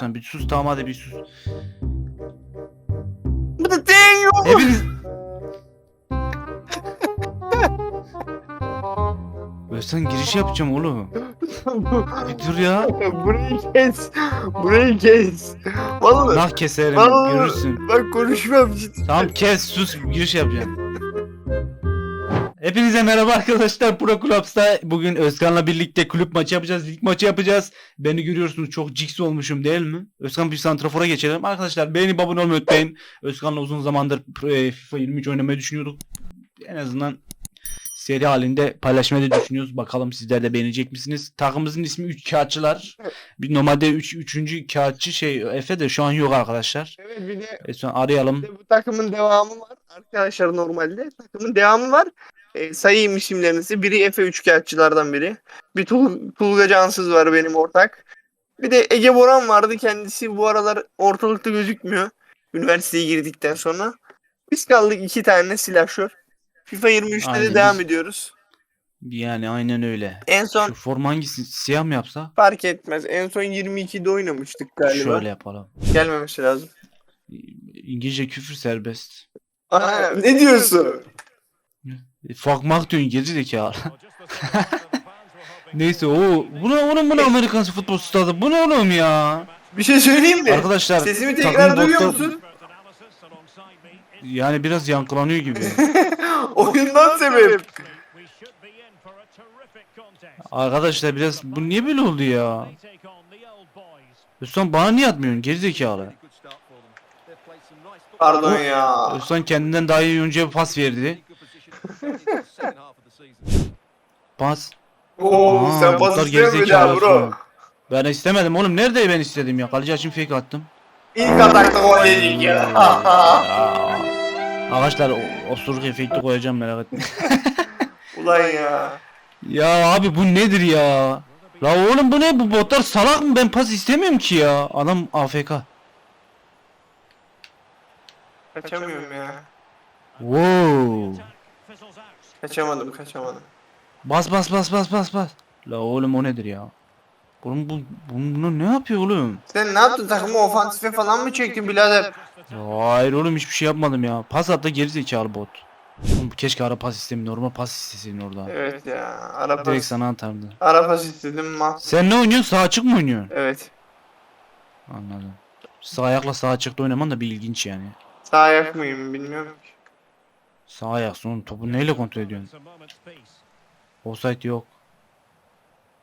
Sen bir sus tamam hadi bir sus. Bu da değil Hepiniz... Özcan giriş yapacağım oğlum. Bir dur ya. Burayı kes. Burayı kes. Vallahi Nah keserim Vallahi- görürsün. bak konuşmam ciddi. Tamam kes sus giriş yapacağım. Hepinize merhaba arkadaşlar. Pro Clubs'ta bugün Özkan'la birlikte kulüp maçı yapacağız. Lig maçı yapacağız. Beni görüyorsunuz çok jigs olmuşum değil mi? Özkan bir santrafora geçelim. Arkadaşlar beğenip abone olmayı unutmayın. Özkan'la uzun zamandır e, FIFA 23 oynamayı düşünüyorduk. En azından seri halinde paylaşmayı da düşünüyoruz. Bakalım sizler de beğenecek misiniz? Takımımızın ismi 3 kağıtçılar. Bir normalde 3 üç, 3. kağıtçı şey Efe de şu an yok arkadaşlar. Evet bir de, E, sonra arayalım. bir de bu takımın devamı var. Arkadaşlar normalde takımın devamı var. E, sayayım isimlerinizi. Biri Efe Üçkağıtçılardan biri. Bir Tul Tulga Cansız var benim ortak. Bir de Ege Boran vardı. Kendisi bu aralar ortalıkta gözükmüyor. Üniversiteye girdikten sonra. Biz kaldık iki tane silahşör. FIFA 23'te Aynen, de devam ediyoruz. Yani aynen öyle. En son Şu forma hangisi? Siyah mı yapsa? fark etmez. En son 22'de oynamıştık galiba. Şöyle yapalım. Gelmemesi lazım. İngilizce küfür serbest. Aa, ne diyorsun? E, Fuck mak diyorsun geri zekalı. Neyse o bu ne oğlum bu ne Amerikan futbol stadı bu ne oğlum ya? Bir şey söyleyeyim mi? Arkadaşlar Sesimi takım tekrar duyuyor musun? Yani biraz yankılanıyor gibi. Oyundan sebep. Arkadaşlar biraz bu niye böyle oldu ya? Özkan bana niye atmıyorsun geri zekalı? Pardon ya. Özkan kendinden daha iyi oyuncuya bir pas verdi. Pas. Oo Aa, sen pas bunlar istiyorsun bir daha gerizekalı bro. Ben istemedim oğlum nerede ben istedim ya? Kaleci açım fake attım. İlk atakta gol yedik ya. Aa. Arkadaşlar o- osuruk efekti koyacağım merak etme. Ulan ya. ya abi bu nedir ya? La oğlum bu ne bu botlar salak mı ben pas istemiyorum ki ya. Adam AFK. Kaçamıyorum ya. Wow. Kaçamadım kaçamadım. Bas bas bas bas bas bas. La oğlum o nedir ya? Oğlum bu bunu ne yapıyor oğlum? Sen ne yaptın takımı ofansife falan mı çektin birader? Hayır oğlum hiçbir şey yapmadım ya. Pas at da geri zekalı bot. Oğlum keşke ara pas istemi normal pas isteseydin orada. Evet ya. Ara Direkt pas. sana atardı. Ara pas istedim ma. Sen ne oynuyorsun? Sağ açık mı oynuyorsun? Evet. Anladım. Sağ ayakla sağ açıkta oynaman da bir ilginç yani. Sağ ayak mıyım bilmiyorum ki. Sağ ayak sonra topu neyle kontrol ediyorsun? Offside yok.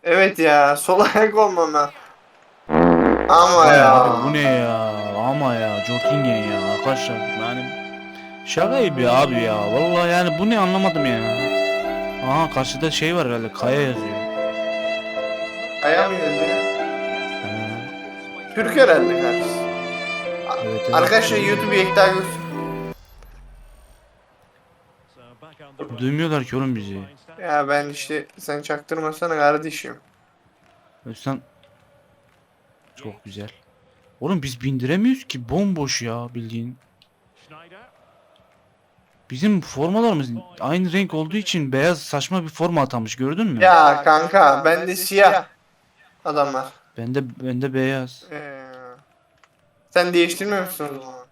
Evet ya. Sol ayak olmam ben. Ama ya. abi bu ne ya? Ama ya Jortingen ya arkadaşlar yani şaka gibi abi ya. Vallahi yani bu ne anlamadım ya. Aha karşıda şey var herhalde Kaya yazıyor. Ayağı mı yazıyor? Türk herhalde karşısı. evet, evet. Arkadaşlar YouTube'u ekta göster. Duymuyorlar ki oğlum bizi. Ya ben işte sen çaktırmasana kardeşim. Özkan çok güzel. Oğlum biz bindiremiyoruz ki bomboş ya bildiğin. Bizim formalarımız aynı renk olduğu için beyaz saçma bir forma atamış gördün mü? Ya kanka ben de siyah adamlar. Bende bende beyaz. Ee, sen değiştirmemişsin o zaman.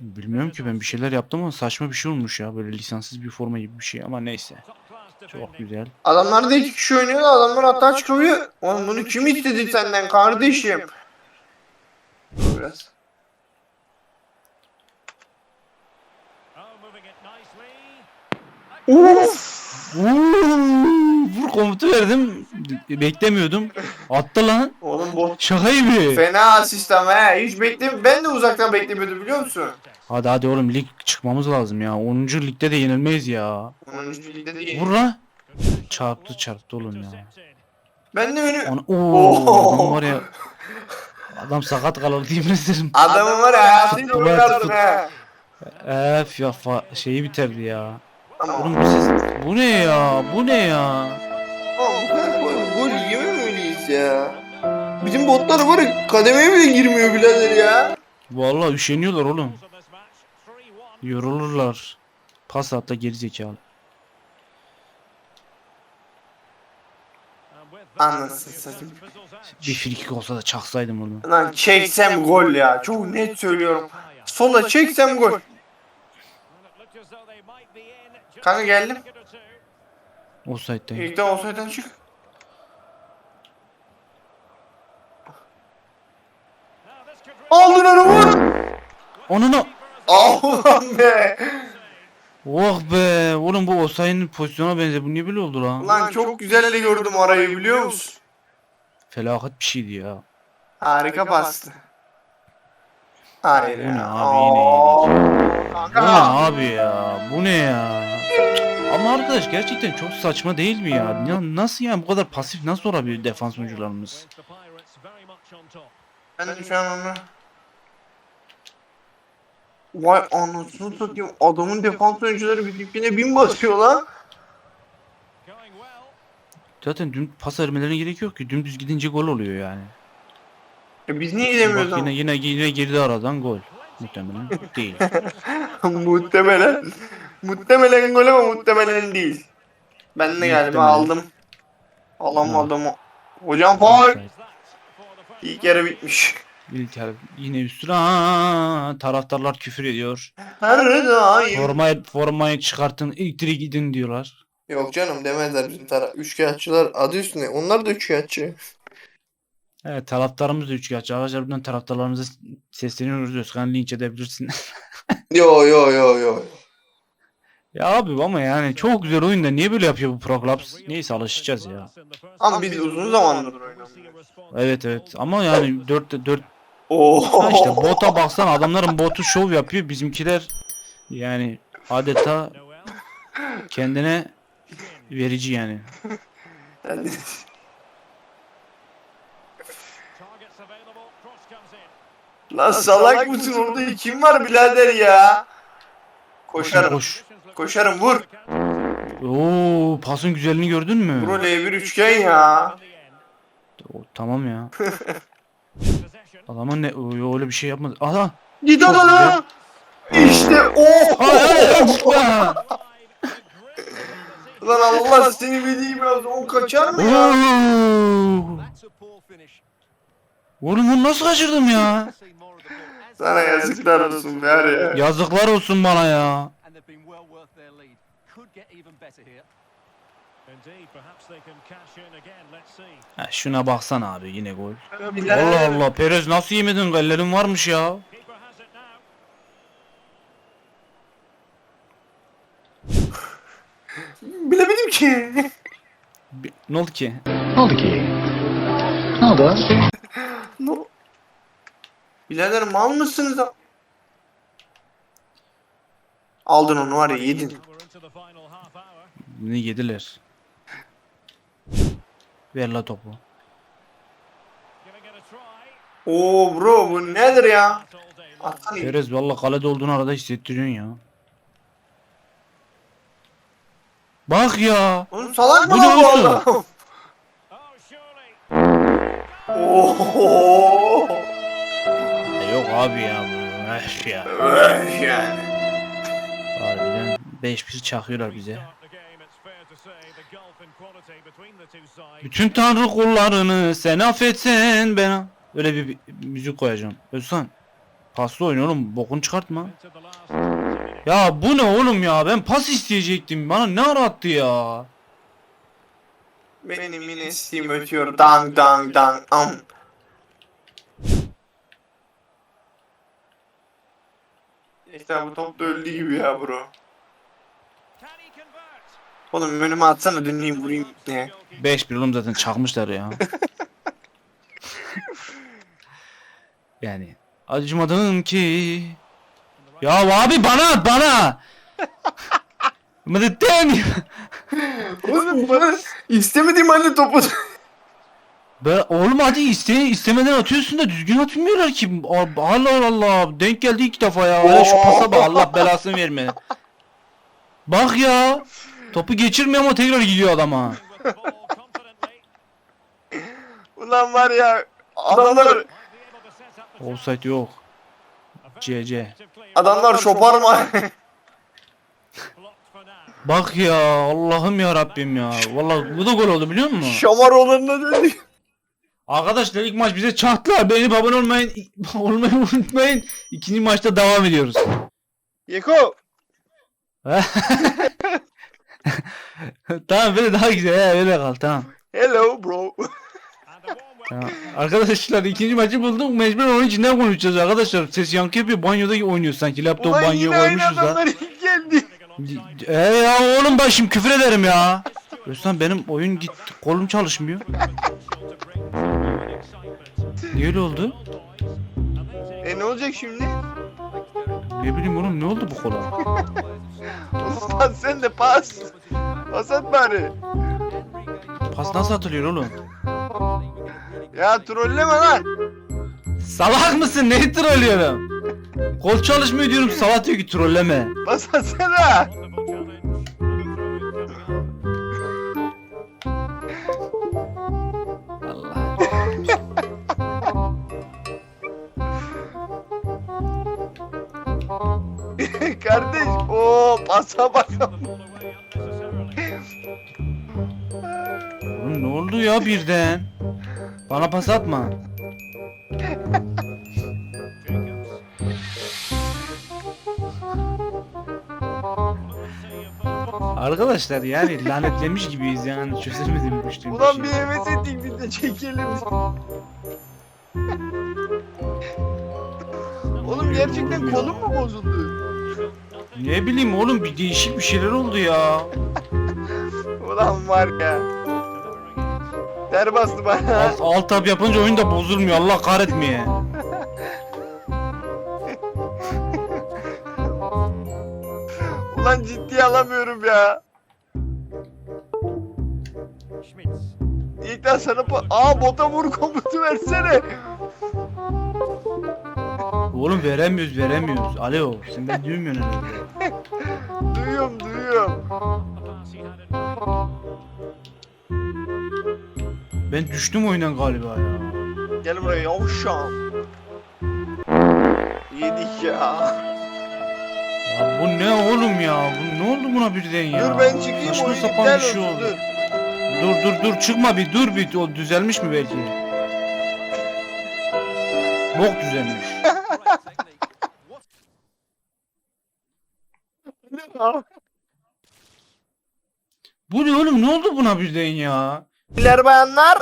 Bilmiyorum ki ben bir şeyler yaptım ama saçma bir şey olmuş ya böyle lisanssız bir forma gibi bir şey ama neyse. Çok güzel. Adamlar da iki kişi oynuyor da adamlar hatta çıkıyor. Oğlum bunu kim istedi senden kardeşim? Biraz. Uf! Vur komutu verdim. Beklemiyordum. Attı lan. Oğlum bu Şaka gibi. fena asist ama he. Hiç bekle ben de uzaktan beklemiyordum biliyor musun? Hadi hadi oğlum lig çıkmamız lazım ya. 10. ligde de yenilmeyiz ya. Onun ligde değil. Vur lan. Çarptı çarptı oğlum ya. Ben de önü... Ana, ooo adam var ya. Adam sakat kalır diye isterim. Adamın var ya hayatıyla fut- he. Ef ya fa- şeyi bitirdi ya. Ama Oğlum bu ses bu ne ya? Bu ne ya? Ya. Bizim botlar var ya kademeye bile girmiyor birader ya. Vallahi üşeniyorlar oğlum. Yorulurlar. Pas at da geri zekalı. Anasını satayım. Bir frikik olsa da çaksaydım onu. Lan çeksem gol ya. Çok net söylüyorum. Sola çeksem gol. Kanka geldim. Offside'dayım. İlkten olsaydan çık. Aldın onu vur. Onunu. Allah'ım be. Oh be. Oğlum bu Osayi'nin pozisyona benziyor. Bu niye böyle oldu lan? Lan çok güzel de gördüm arayı biliyor musun? Felaket bir şeydi ya. Harika bastı. Hayır Bu ne ya. abi, yine yedik. Bu ne abi ya? Bu ne ya? Ama arkadaş gerçekten çok saçma değil mi ya? ya nasıl yani bu kadar pasif nasıl olabilir defans oyuncularımız? Ben de şu an onu... Vay anasını satayım adamın defans oyuncuları birbirine bin basıyor lan. Zaten dün pas vermelerine gerek yok ki. Dümdüz gidince gol oluyor yani. E biz niye Bak gidemiyoruz yine yine yine girdi aradan gol. Muhtemelen değil. muhtemelen. Muhtemelen gol ama muhtemelen değil. Ben de galiba Muhtemelen. aldım. Alamadım. Hocam faul. İlk yarı bitmiş. İlk yarı yine üstüne taraftarlar küfür ediyor. Her daim. Formayı formayı çıkartın ilk direk gidin diyorlar. Yok canım demezler bizim taraf. Üçkağıtçılar adı üstüne. Onlar da üçkağıtçı. Evet taraftarımız da üçkağıtçı. Arkadaşlar buradan taraftarlarımıza sesleniyoruz. Özkan linç edebilirsin. Yo yo yo yo. ya abi ama yani çok güzel oyunda niye böyle yapıyor bu Pro Clubs? Neyse alışacağız ya. Ama biz uzun zamandır oynamıyoruz. Evet evet ama yani 4 4 Oo. ha işte bota baksan adamların botu şov yapıyor. Bizimkiler yani adeta kendine verici yani. Lan salak mısın orada kim var birader ya? Koşarım. Koş. Koşarım vur. Oo pasın güzelliğini gördün mü? Bro L1 üçgen ya. O, tamam ya. Adamın ne o, öyle bir şey yapmadı. Aha. Git Çok adana. İşte o. Ay. Lan Allah seni bildiği biraz o kaçar mı ya? Oğlum bunu nasıl kaçırdım ya? Sana yazıklar olsun ver ya. Yazıklar olsun bana ya. Ha, şuna baksana abi yine gol. Allah. Allah Perez nasıl yemedin gollerin varmış ya. Bilemedim ki. Bi- Ne oldu ki? Ne oldu ki? Ne oldu? No. Birader mal mısınız? Aldın onu var ya yedin. Ne yediler. Ver la topu. Oo bro bu nedir ya? Perez valla kalede olduğunu arada hissettiriyorsun ya. Bak ya. Oğlum salak mı Bu ne bu oldu? adam? Oo. E, Yok abi ya bu. Eh ya. Yani. Harbiden 5-1 çakıyorlar bize. Bütün tanrı kullarını sen affetsen ben. Öyle bir, bir müzik koyacağım. Özkan. Paslı oyun oğlum. Bokunu çıkartma. Ya bu ne oğlum ya? Ben pas isteyecektim. Bana ne arattı ya? Benim yine Steam ötüyor. Dang dang dang. Am. İşte bu top da öldü gibi ya bro. Oğlum önüme atsana döneyim vurayım ne? 5-1 oğlum zaten çakmışlar ya. yani acımadım ki. Ya abi bana at bana. Mıdıttın. Oğlum bana istemediğim halde topu. Be oğlum hadi iste istemeden atıyorsun da düzgün atmıyorlar ki. Allah Allah denk geldi iki defa ya. Şu pasa bak Allah belasını verme. Bak ya. Topu geçirmiyor ama tekrar gidiyor adama. Ulan var ya adamlar Offside yok. CC. adamlar şopar mı? Bak ya Allah'ım ya Rabbim ya. Vallahi bu da gol oldu biliyor musun? Şamar olanına döndü. Arkadaşlar ilk maç bize çattılar. Beğenip abone olmayın. olmayı unutmayın. İkinci maçta devam ediyoruz. Yeko. tamam böyle daha güzel. He, öyle kal tamam. Hello bro. tamam. Arkadaşlar ikinci maçı bulduk. Mecbur onun içinden konuşacağız arkadaşlar. Ses yankı yapıyor. Banyoda oynuyor sanki. Laptop Ulan banyoya yine aynı koymuşuz da. adamlar geldi. Eee ya oğlum bak şimdi küfür ederim ya. Özlem benim oyun gitti. Kolum çalışmıyor. Niye öyle oldu? E ne olacak şimdi? Ne bileyim oğlum ne oldu bu kola? Ulan sen de pas. Pas at bari. Pas nasıl atılıyor oğlum? Ya trolleme lan. Salak mısın? Neyi trollüyorum? Kol çalışmıyor diyorum salak diyor ki trolleme. Pas atsana. Oo pasa bak. Oğlum ne oldu ya birden? Bana pas atma. Arkadaşlar yani lanetlemiş gibiyiz yani çözemedim bu işte. Ulan bir heves ettik biz de çekelim. Oğlum gerçekten kolun mu bozuldu? Ne bileyim oğlum bir değişik bir şeyler oldu ya. Ulan var ya. Ter bastı bana. Alt, alt tab yapınca oyun da bozulmuyor Allah kahretmeye. Ulan ciddiye alamıyorum ya. İlkten sana pa- Aa bota vur komutu versene. Oğlum veremiyoruz veremiyoruz. Alo sen ben duymuyorsun herhalde. Duyuyorum duyuyorum. Ben düştüm oyundan galiba ya. Gel buraya yavşam. Yedik ya. Ya bu ne oğlum ya? Bu ne oldu buna birden ya? Dur ben çıkayım Saçma oyun sapan iptal bir şey olsun oldu. dur. Dur dur dur çıkma bir dur bir o düzelmiş mi belki? Bok düzelmiş. Bu ne oğlum ne oldu buna birden ya? Beyler bayanlar.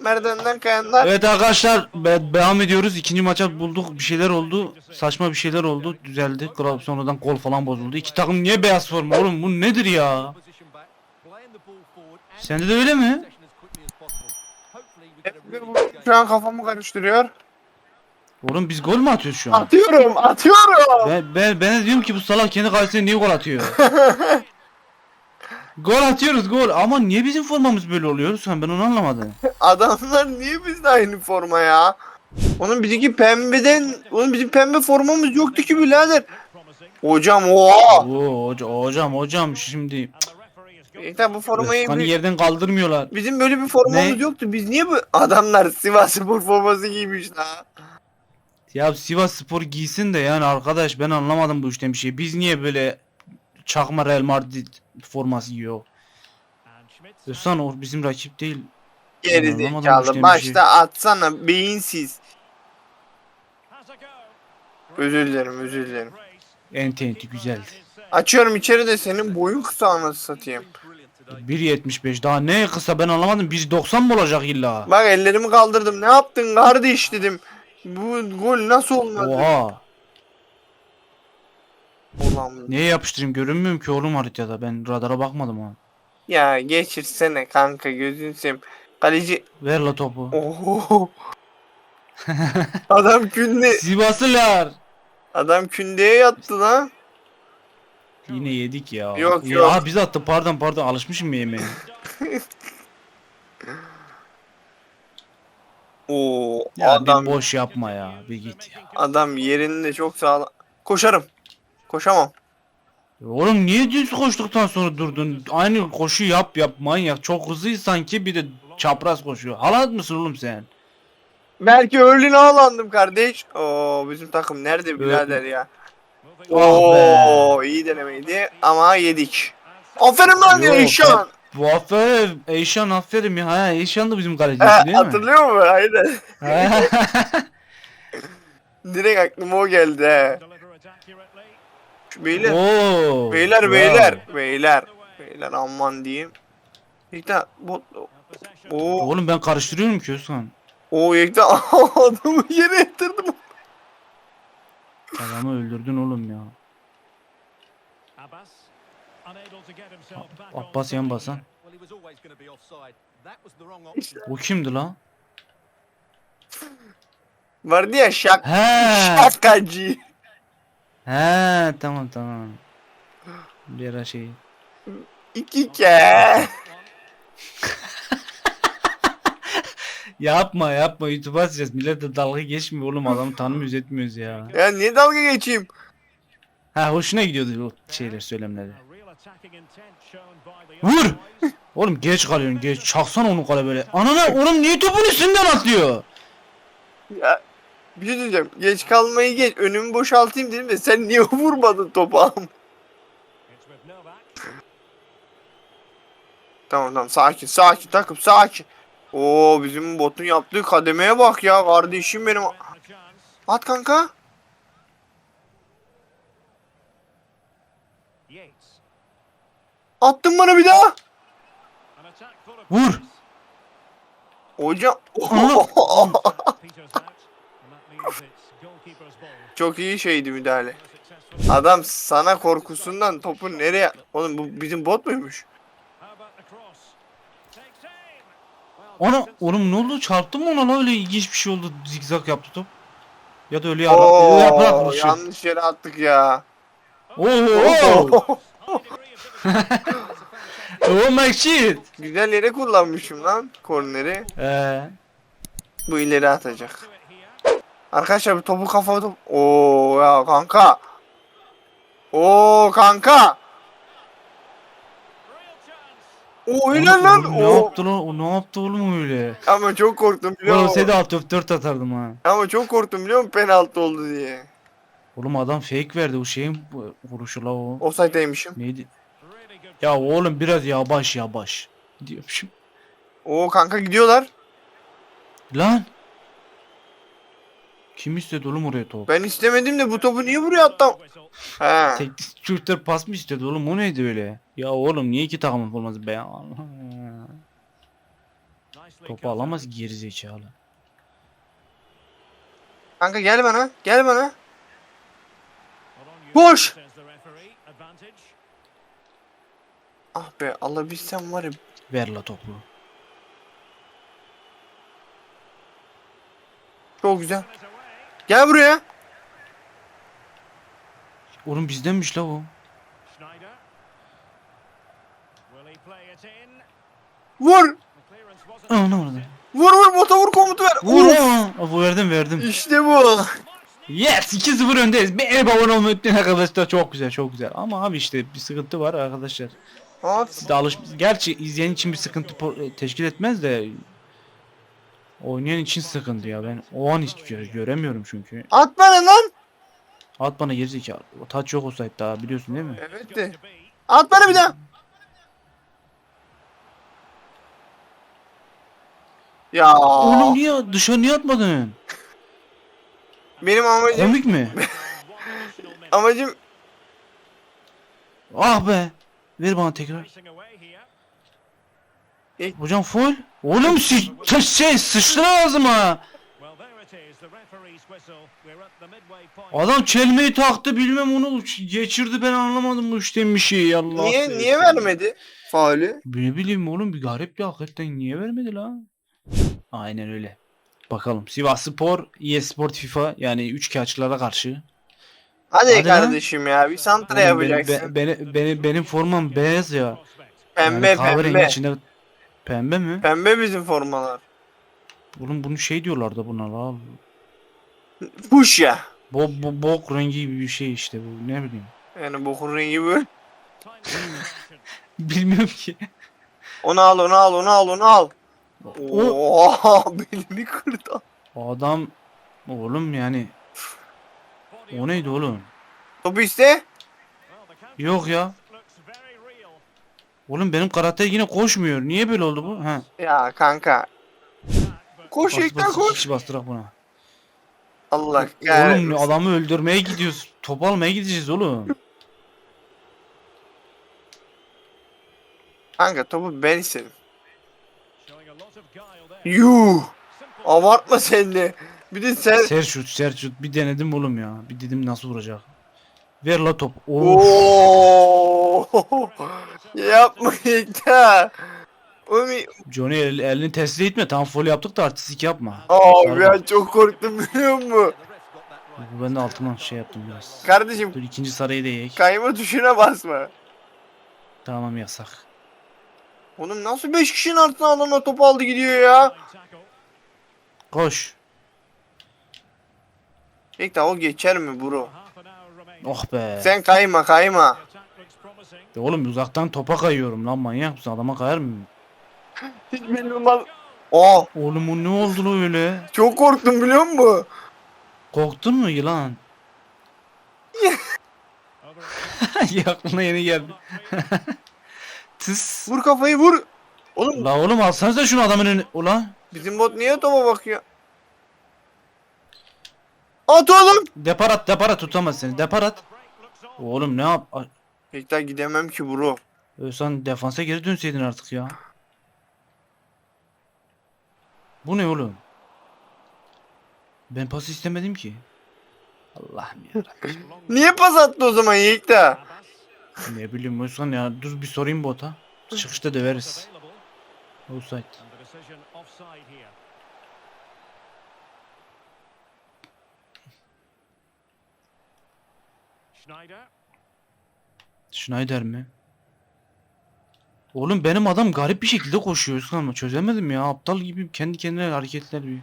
Merdivenden kayanlar. Evet arkadaşlar be- devam ediyoruz. İkinci maça bulduk. Bir şeyler oldu. Saçma bir şeyler oldu. Düzeldi. Kral sonradan kol falan bozuldu. İki takım niye beyaz forma oğlum? Bu nedir ya? Sende de öyle mi? Şu an kafamı karıştırıyor. Oğlum biz gol mü atıyoruz şu an? Atıyorum atıyorum. Ben, ben, ben de diyorum ki bu salak kendi kalesine niye gol atıyor? gol atıyoruz gol ama niye bizim formamız böyle oluyor? Sen ben onu anlamadım. Adamlar niye bizde aynı forma ya? Onun bizimki pembeden, onun bizim pembe formamız yoktu ki birader. Hocam oha. Oo, hoca, hocam hocam şimdi İşte bu formayı Özkan'ı bir- yerden kaldırmıyorlar. bizim böyle bir formamız Ne? yoktu. Biz niye bu adamlar Sivas Spor forması giymiş la? Ya Sivas Spor giysin de yani arkadaş ben anlamadım bu işten bir şey. Biz niye böyle çakma Real Madrid forması giyiyor? Özkan o bizim rakip değil. Geri zekalı. Başta şey. atsana beyinsiz. Özür dilerim özür dilerim. Enti enti güzeldi. Açıyorum içeri de senin boyun kısa anası satayım. 1.75 daha ne kısa ben anlamadım. 1.90 mı olacak illa? Bak ellerimi kaldırdım. Ne yaptın kardeş dedim. Bu gol nasıl olmadı? Oha. Ulan. Neye yapıştırayım görünmüyorum ki oğlum haritada. Ben radara bakmadım ha. Ya geçirsene kanka gözün seveyim. Kaleci. Ver la topu. Oho. Adam künde. Sivaslılar. Adam kündeye yattı lan. Yine yedik ya. Yok, ya, yok. biz attık pardon pardon alışmışım yemeğe. Oo Ya adam bir boş yapma ya. Bir git ya. adam yerinde çok sağlam. Koşarım. Koşamam. Oğlum niye düz koştuktan sonra durdun? Aynı koşu yap yap manyak. Çok hızlı sanki bir de çapraz koşuyor. Halat mısın oğlum sen? Belki Örlin ağlandım kardeş. Oo bizim takım nerede birader ya? Ah. Oo iyi denemeydi ama yedik. Aferin lan Yok, Eyşan. Bu aferin. Eyşan aferin ya. Ha, Eyşan da bizim Ha, kalecimiz değil mi? hatırlıyor musun? Aynen. Direkt aklıma o geldi he. Şu Beyler. Oo. Beyler bravo. beyler. Beyler. Beyler aman diyeyim. Yekta bot. Oo. Oğlum ben karıştırıyorum ki Özkan. Oo Yekta adamı yere yatırdım. Adamı öldürdün oğlum ya. Abbas yan basan. Well, he was always going to be offside. That was the wrong option. O kimdi lan? Vardı ya şak. He. Şakacı. He tamam tamam. Bir ara şey. İki ke. Yapma yapma YouTube'a atacağız. Millet de dalga geçmiyor oğlum adamı tanımıyoruz etmiyoruz ya. Ya niye dalga geçeyim? Ha hoşuna gidiyordu o şeyler söylemleri. Vur! Oğlum geç kalıyorsun geç. Çaksana onu kale böyle. Anana oğlum niye topun üstünden atlıyor? Ya bir şey diyeceğim. Geç kalmayı geç. Önümü boşaltayım dedim de sen niye vurmadın topa? tamam tamam sakin sakin takım sakin. Oo bizim botun yaptığı kademeye bak ya kardeşim benim. At kanka. Attın bana bir daha. Vur! Hocam. Çok iyi şeydi müdahale. Adam sana korkusundan topu nereye... Oğlum bu bizim bot muymuş? Ona oğlum ne oldu? Çarptı mı ona öyle ilginç bir şey oldu. Zigzag yaptı top. Ya da öyle yaprak vuruşu. yanlış yere attık ya. Oo! Oh my shit. Güzel yere kullanmışım lan korneri. Ee, Bu ileri atacak. Arkadaşlar bir topu kafa top. Oo ya kanka. Oo kanka. Oo helal lan. oğlum ne Oo. yaptı lan? O ne yaptı oğlum öyle? Ama çok korktum biliyor musun? olsaydı alt F 4 atardım ha. Ama çok korktum biliyor musun penaltı oldu diye. Oğlum adam fake verdi o şeyin vuruşu la o. Offside'deymişim. Neydi? Ya oğlum biraz yabaş yabaş. Diyormuşum. Oo kanka gidiyorlar. Lan. Kim istedi oğlum oraya top? Ben istemedim de bu topu niye buraya attım? He. Teknik pas mı istedi oğlum o neydi öyle? Ya oğlum niye iki takımın olmaz be? Topu alamaz gerizekalı. Kanka gel bana. Gel bana. Boş. Ah be alabilsem var ya. Ver la topu. Çok güzel. Gel buraya. Oğlum bizdenmiş la o. Vur. Ana orada. Vur vur bota vur komutu ver. Vur Of. verdim verdim. İşte bu. Yes 2-0 öndeyiz. Bir el abone olmayı unutmayın arkadaşlar. Çok güzel çok güzel. Ama abi işte bir sıkıntı var arkadaşlar. At. Siz de alış... Gerçi izleyen için bir sıkıntı po- teşkil etmez de oynayan için sıkıntı ya. Ben o an hiç gö- göremiyorum çünkü. At bana lan. At bana gerizekalı. O taç yok olsaydı daha biliyorsun değil mi? Evet de. At bana bir daha. Ya Oğlum niye dışarı niye atmadın? benim amacım Komik mi? amacım ah be. Ver bana tekrar. E- Hocam full. Oğlum si şey sıçtı ağzıma. Adam çelmeyi taktı bilmem onu geçirdi ben anlamadım bu işten bir şey Allah. niye niye vermedi faulü? Ne bileyim oğlum bir garip bir hakikaten niye vermedi lan? Aynen öyle. Bakalım Sivas Spor, Sport FIFA yani 3 kağıtçılara karşı. Hadi, Hadi lan. kardeşim ya bir santra Oğlum benim, yapacaksın. be- beni- benim, benim formam beyaz ya. Pembe Yani pembe. içinde pembe mi? Pembe bizim formalar. Oğlum bunu şey diyorlar da buna la. Fuş ya. Bo, bo, bok rengi gibi bir şey işte bu ne bileyim. Yani bokun rengi böyle. Bilmiyorum ki. Onu al onu al onu al onu al. O Oha belini kırdı. adam oğlum yani o neydi oğlum? Topu iste. Yok ya. Oğlum benim karakter yine koşmuyor. Niye böyle oldu bu? Ha. Ya kanka. Koş Bas, koş. kişi bastırak buna. Allah Oğlum kahretsin. adamı öldürmeye gidiyoruz. Top almaya gideceğiz oğlum. Kanka topu ben istedim. Yuh. Abartma sen de. Bir de sen. Ser şut, ser şut. Bir denedim oğlum ya. Bir dedim nasıl vuracak. Ver la top. Oo. Yapma Ekta. Oğlum Johnny el- elini teslim etme. Tam foul yaptık da artistik yapma. Abi ben çok korktum biliyor musun? Ben de altından şey yaptım biraz. Kardeşim Dur ikinci sarıyı da yiyek. kayma tuşuna basma. Tamam yasak. Oğlum nasıl 5 kişinin altına alana topu aldı gidiyor ya? Koş. Ekta o geçer mi bro? Oh be. Sen kayma kayma. Ya Oğlum uzaktan topa kayıyorum lan manyak mısın? Adama kayar mı? Hiç bilmem. Aa Oğlum o ne oldu lan öyle? çok korktum biliyor musun? Korktun mu yılan? ya aklına yeni geldi. Tıs. Vur kafayı vur. Oğlum La oğlum alsanıza şunu adamın önüne. Ulan. bizim bot niye topa bakıyor? At oğlum. Depar at depar at tutamaz seni. Depar at. Oğlum ne yap? Ekta gidemem ki bro. Sen defansa geri dönseydin artık ya. Bu ne oğlum? Ben pas istemedim ki. Allah'ım ya. Niye pas attı o zaman Ekta? ne bileyim Özkan ya. Dur bir sorayım bota. Çıkışta döveriz. Offside. Schneider mi? Oğlum benim adam garip bir şekilde koşuyor Özkan ama çözemedim ya. Aptal gibi kendi kendine hareketler bir.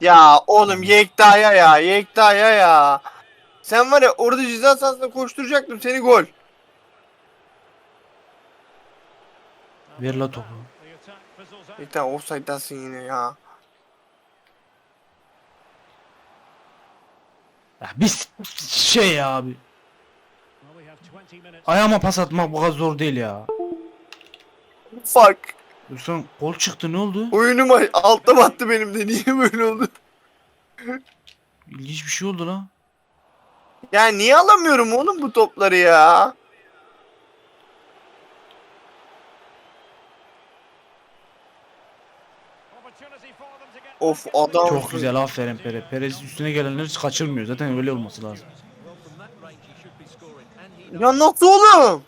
Ya oğlum Yekta'ya ya Yekta'ya ya. Sen var ya orada ceza sahasında koşturacaktım seni gol. Ver la topu. Yekta offside'dasın yine ya. Ya biz şey ya abi. Ayağıma pas atmak bu kadar zor değil ya. Fuck. Özkan gol çıktı ne oldu? Oyunum ay- altta battı benim de niye böyle oldu? İlginç bir şey oldu la. Ya niye alamıyorum oğlum bu topları ya? Of adam. Çok güzel aferin Pere. Perez üstüne gelenleri hiç kaçırmıyor. Zaten öyle olması lazım. Ya nasıl oğlum?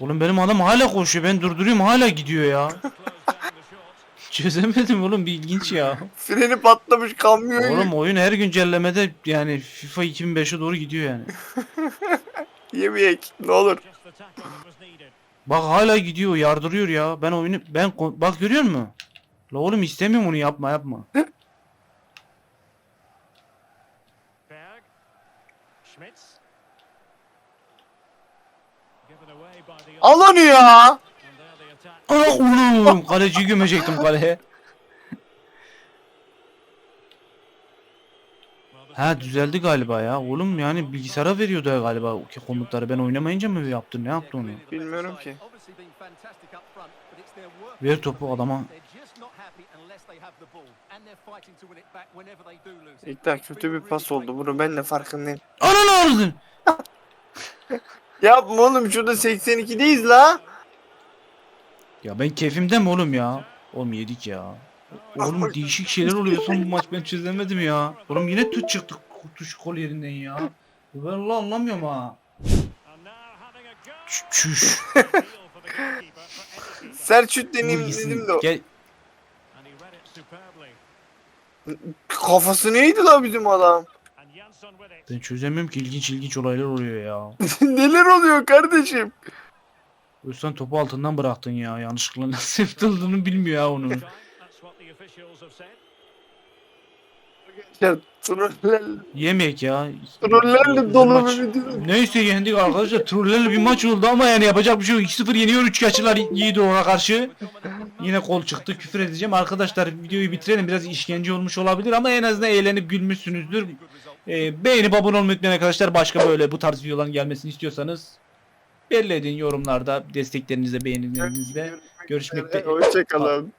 Oğlum benim adam hala koşuyor. Ben durduruyorum hala gidiyor ya. Çözemedim oğlum bir ilginç ya. Freni patlamış kamyon. Oğlum oyun her güncellemede yani FIFA 2005'e doğru gidiyor yani. Yemeyek ne olur. Bak hala gidiyor yardırıyor ya. Ben oyunu ben bak görüyor musun? La oğlum istemiyorum onu yapma yapma. Al onu ya. Ana oğlum kaleciyi gömecektim kaleye. Ha düzeldi galiba ya. Oğlum yani bilgisayara veriyordu galiba o komutları. Ben oynamayınca mı yaptı? Ne yaptı onu? Bilmiyorum ki. Ver topu adama. İlk daha kötü bir pas oldu. Bunu ben de farkındayım. Ananı ağrıdın. Yapma oğlum şurada 82'deyiz la. Ya ben keyfimde mi oğlum ya? Oğlum yedik ya. Oğlum değişik şeyler oluyor son bu maç ben çözemedim ya. Oğlum yine tut çıktık tuş kol yerinden ya. Ben Allah anlamıyorum ha. Çüş. Vur deneyim dedim de o- Gel. Kafası neydi la bizim adam? Ben çözemiyorum ki ilginç ilginç olaylar oluyor ya. Neler oluyor kardeşim? Özcan topu altından bıraktın ya. Yanlışlıkla nasıl yapıldığını bilmiyor ya onu. Ya troller, Yemek ya. trollerle dolu bir video. Neyse yendik arkadaşlar. Trollerle bir maç oldu ama yani yapacak bir şey yok. 2-0 yeniyor 3 kaçılar yiğidi ona karşı. Yine kol çıktı. Küfür edeceğim. Arkadaşlar videoyu bitirelim. Biraz işkence olmuş olabilir ama en azından eğlenip gülmüşsünüzdür. Ee, beğenip abone olmayı unutmayın arkadaşlar. Başka böyle bu tarz videoların gelmesini istiyorsanız belli edin yorumlarda desteklerinizle beğenilerinizle. Görüşmek de- Hoşçakalın.